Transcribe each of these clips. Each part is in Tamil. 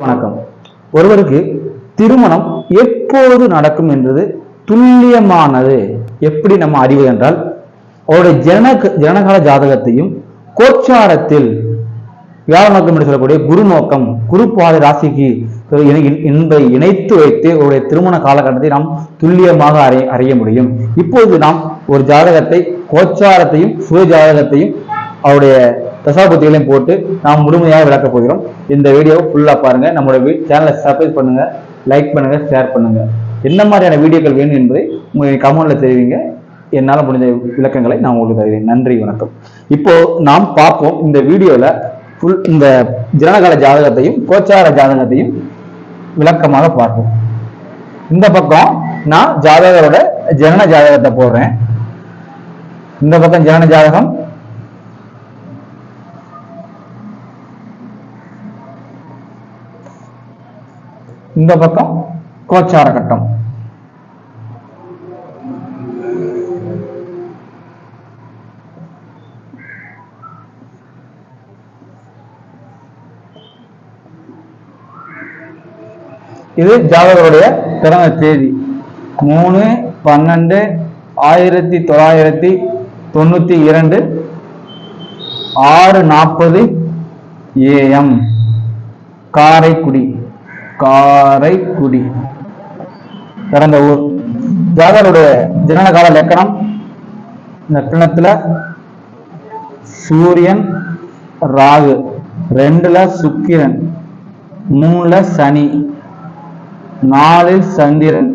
வணக்கம். ஒருவருக்கு திருமணம் எப்போது நடக்கும் என்றது துல்லியமானது. எப்படி நம்ம அறிவது என்றால் அவருடைய ஜன ஜனகால ஜாதகத்தையும் கோச்சாரத்தில் வியாழ நோக்கம் என்று சொல்லக்கூடிய குரு நோக்கம் குரு பாத ராசிக்கு என்பதை இணைத்து வைத்து அவருடைய திருமண காலகட்டத்தை நாம் துல்லியமாக அறிய அறிய முடியும். இப்போது நாம் ஒரு ஜாதகத்தை கோச்சாரத்தையும் சுய ஜாதகத்தையும் அவருடைய தசாபுத்திகளையும் போட்டு நாம் முழுமையாக விளக்கப் போகிறோம். இந்த வீடியோவை ஃபுல்லாக பாருங்க. நம்மளோட சேனலை சப்ஸ்கிரைப் பண்ணுங்க லைக் பண்ணுங்க ஷேர் பண்ணுங்க. என்ன மாதிரியான வீடியோக்கள் வேணும் என்பதை உங்களுடைய கமெண்ட்ல தெரிவிங்க. என்னால் முடிஞ்ச விளக்கங்களை நான் உங்களுக்கு தருகிறேன். நன்றி வணக்கம். இப்போ நாம் பார்ப்போம் இந்த வீடியோவில் ஃபுல் இந்த ஜனகால ஜாதகத்தையும் கோச்சார ஜாதகத்தையும் விளக்கமாக பார்ப்போம். இந்த பக்கம் நான் ஜாதகரோட ஜனன ஜாதகத்தை போடுறேன். இந்த பக்கம் ஜனன ஜாதகம் இந்த பக்கம் கோச்சார கட்டம். இது ஜாதகருடைய பிறந்த தேதி. மூணு பன்னெண்டு ஆயிரத்தி தொள்ளாயிரத்தி தொண்ணூத்தி இரண்டு ஆறு நாற்பது ஏஎம் காரைக்குடி. காரைக்குடி பிறந்த ஊர். ஜாதகருடைய ஜனனகால லக்கணம் லக்கணத்துல சூரியன் ராகு ரெண்டுல சுக்கிரன் மூணுல சனி நாலில் சந்திரன்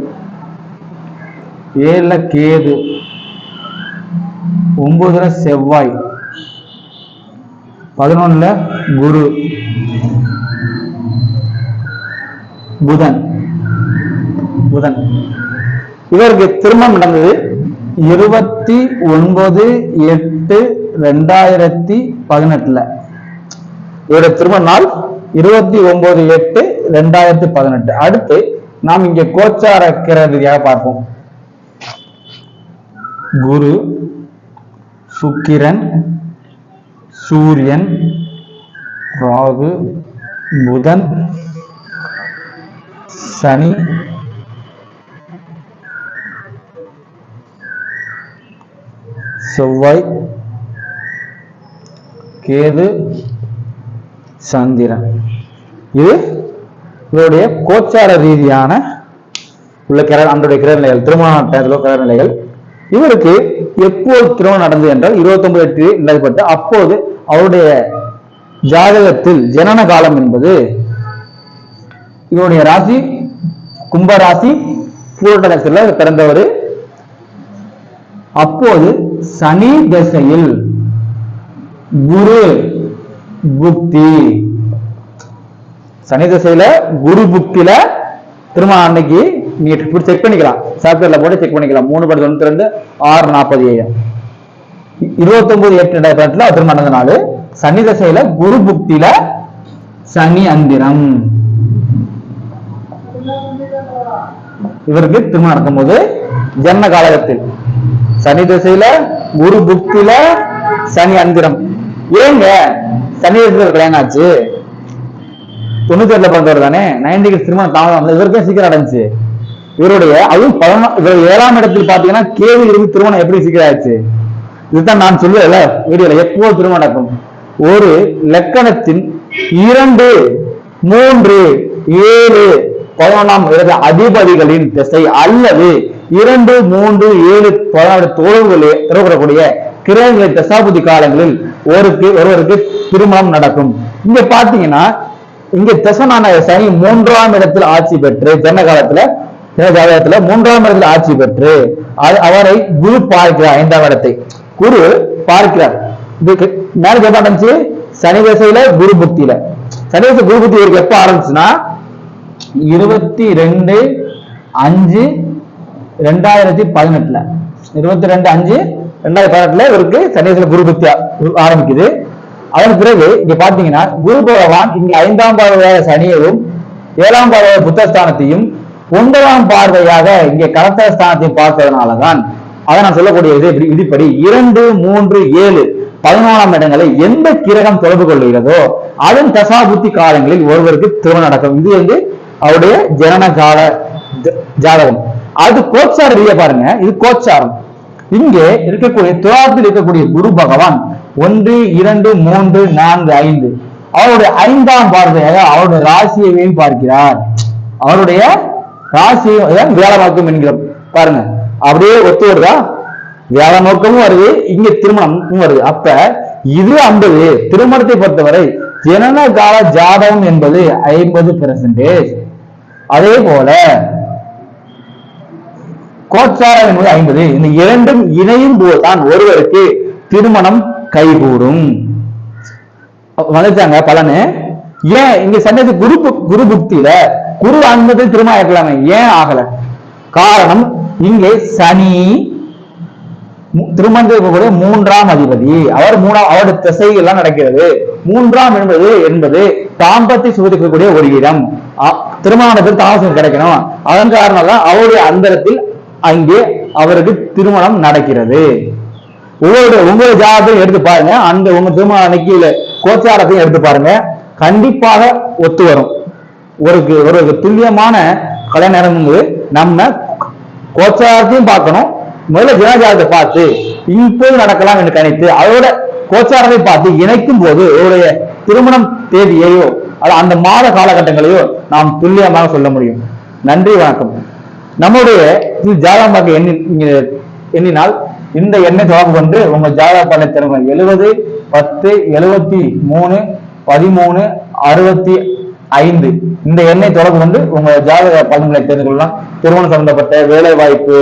ஏழுல கேது ஒன்பதுல செவ்வாய் பதினொன்னுல குரு. புதன். புதன். இவருக்கு திருமணம் நடந்தது இருபத்தி ஒன்பது எட்டு ரெண்டாயிரத்தி பதினெட்டுல. இவருடைய திருமண நாள் இருபத்தி ஒன்பது எட்டு ரெண்டாயிரத்தி பதினெட்டு. அடுத்து நாம் இங்க கோச்சார கிரதியாக பார்ப்போம். குரு சுக்கிரன் சூரியன் ராகு புதன் சனி. செவ்வாய். கேது. சந்திரன். இது இவருடைய கோச்சார ரீதியான உள்ள கிர அன்றைய கிரக நிலைகள் திருமண டயத்தில் கிரக நிலைகள் இவருக்கு எப்போது திருமணம் நடந்தது என்றால் இருபத்தி ஒன்பது எட்டு நிலைப்பட்டு அப்போது அவருடைய ஜாதகத்தில் ஜனன காலம் என்பது இவருடைய ராசி கும்பராசி பூரட்ட நட்சத்திரத்தில் பிறந்தவர். அப்போது சனி திசையில் குரு புக்தி. சனி திசையில குரு புக்தியில திருமணம் அன்னைக்கு நீங்க செக் பண்ணிக்கலாம். சாப்ட்வேர்ல போட்டு செக் பண்ணிக்கலாம். மூணு படி தொண்ணூத்தி ரெண்டு ஆறு நாற்பது ஏஎம் இருபத்தி ஒன்பது எட்டு ரெண்டாயிரத்தி பதினெட்டுல திருமணம் நடந்த நாள். சனி திசையில குரு புக்தியில சனி அந்திரம். இவருக்கு திருமணம் நடக்கும்போது ஜன்ம காலகத்தில் சனி திசையில குரு புக்தியில சனி அந்திரம். ஏங்க? சனி திசையில கல்யாணம் ஆச்சு. தொண்ணூத்தி ஏழுல பிறந்தவர் தானே? நைன்டிக்கு திருமணம் தாமதம். இவருக்கே சீக்கிரம் அடைஞ்சு இவருடைய அதுவும் பதினொ இவர் ஏழாம் இடத்தில் பாத்தீங்கன்னா கேள்வி இருந்து திருமணம் எப்படி சீக்கிரம் ஆச்சு இதுதான் நான் சொல்லுவேன்ல வீடியோல எப்போ திருமணம் நடக்கும்? ஒரு லக்கணத்தின் இரண்டு மூன்று ஏழு பதினொன்றாம் இடத்து அதிபதிகளின் திசை அல்லது இரண்டு மூன்று ஏழு பதினாறு தொடர்புகளே தொடர்புடைய கிரகங்களின் தசாபுதி காலங்களில் ஒருக்கு ஒருவருக்கு திருமணம் நடக்கும். இங்க பாத்தீங்கன்னா இங்க தசனான சனி மூன்றாம் இடத்தில் ஆட்சி பெற்று ஜன காலத்துல ஜாதகத்துல மூன்றாம் இடத்தில் ஆட்சி பெற்று அது- அவரை குரு பார்க்கிறார் ஐந்தாம் இடத்தை. குரு பார்க்கிறார். மேல சனி திசையில குரு புக்தியில சனி திசை குரு புக்தி இவருக்கு எப்ப ஆரம்பிச்சுன்னா இருபத்தி ரெண்டு அஞ்சு ரெண்டாயிரத்தி பதினெட்டுல. இருபத்தி ரெண்டு அஞ்சு ரெண்டாயிரத்தி பதினெட்டுல இவருக்கு சனீஸ்வர குரு புக்தி ஆரம்பிக்குது. அதன் பிறகு இங்க பாத்தீங்கன்னா குரு பகவான் இங்க ஐந்தாம் பார்வையாக சனியையும் ஏழாம் பார்வையாக புத்தஸ்தானத்தையும் ஒன்பதாம் பார்வையாக இங்கே கலத்தஸ்தானத்தையும் பார்த்ததுனாலதான். அதை நான் சொல்லக்கூடிய இது விதிப்படி இரண்டு மூன்று ஏழு பதினோராம் இடங்களை எந்த கிரகம் தொடர்பு கொள்கிறதோ அதன் தசாபுத்தி காலங்களில் ஒருவருக்கு திருமணம் நடக்கும். இது வந்து அவருடைய ஜனன கால ஜ- ஜாதகம். அது கோச்சார ரீதியா பாருங்க. இது கோச்சாரம். இங்கே இருக்கக்கூடிய துலாத்தில் இருக்கக்கூடிய குரு பகவான் ஒன்று இரண்டு மூன்று நான்கு ஐந்து. அவருடைய ஐந்தாம் பார்வையாக அவருடைய ராசியையும் பார்க்கிறார். அவருடைய ராசியை வேலைவாக்கம் என்கிறோம் பாருங்க. அப்படியே ஒத்து வருதா? வேலை நோக்கமும் வருது இங்க திருமணமும் வருது. அப்ப இது ஐம்பது. திருமணத்தை பொறுத்தவரை ஜனன கால ஜாதகம் என்பது ஐம்பது பெர்சன்டேஜ் அதே போல கோச்சாரம் என்பது ஐம்பது. இந்த இரண்டும் இணையும் போதுதான் ஒருவருக்கு திருமணம் கைகூடும். வந்துட்டாங்க பலனு. ஏன் இங்க சன்னதி குரு குரு புக்தியில குரு ஐம்பது திருமணம் இருக்கலாமே ஏன் ஆகல? காரணம் இங்கே சனி மு- திருமணத்தில் மூன்றாம் அதிபதி. அவர் மூணாம் அவருடைய திசை எல்லாம் நடக்கிறது. மூன்றாம் என்பது என்பது தாம்பத்தை சுகத்திக்கக்கூடிய ஒரு இடம். திருமணத்தில் தாமசம் கிடைக்கணும். அதன் காரணம் தான் அவருடைய அந்தரத்தில் அங்கே அவருக்கு திருமணம் நடக்கிறது. உங்களுடைய உங்களுடைய ஜாதகத்தையும் எடுத்து பாருங்க. அந்த உங்க திருமண அன்னைக்கு கோச்சாரத்தையும் எடுத்து பாருங்க. கண்டிப்பாக ஒத்து வரும். ஒரு ஒரு துல்லியமான கலை நேரம்ங்கிறது நம்ம கோச்சாரத்தையும் பார்க்கணும். முதல்ல ஜனஜாதத்தை பார்த்து இப்போது நடக்கலாம் என்று கணித்து அதோட கோச்சாரத்தை பார்த்து இணைக்கும் போது அவருடைய திருமணம் தேதியையோ அது அந்த மாத காலகட்டங்களையோ நாம் துல்லியமாக சொல்ல முடியும். நன்றி வணக்கம். நம்முடைய ஜாதகமாக எண்ணி நீங்க எண்ணினால் இந்த எண்ணெய் தொடர்பு கொண்டு உங்க ஜாதக பண்ண திறமை எழுபது பத்து எழுபத்தி மூணு பதிமூணு அறுபத்தி ஐந்து. இந்த எண்ணெய் தொடர்பு கொண்டு உங்க ஜாதக பலன்களை தெரிந்து கொள்ளலாம். திருமணம் சம்பந்தப்பட்ட வேலை வாய்ப்பு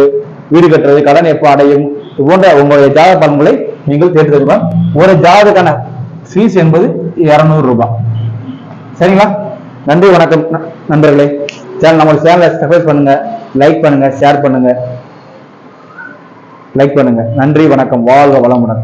வீடு கட்டுறது கடன் எப்ப அடையும் இது போன்ற உங்களுடைய ஜாதக பலன்களை நீங்கள் தேர்ந்து ஒரு ஜாதகன ஃபீஸ் என்பது இருநூறு ரூபாய். சரிங்களா? நன்றி வணக்கம் நண்பர்களே. சேனல் நம்ம சேனலை சப்ஸ்கிரைப் பண்ணுங்க லைக் பண்ணுங்க ஷேர் பண்ணுங்க. லைக் பண்ணுங்க. நன்றி வணக்கம். வாழ்க வளமுடன்.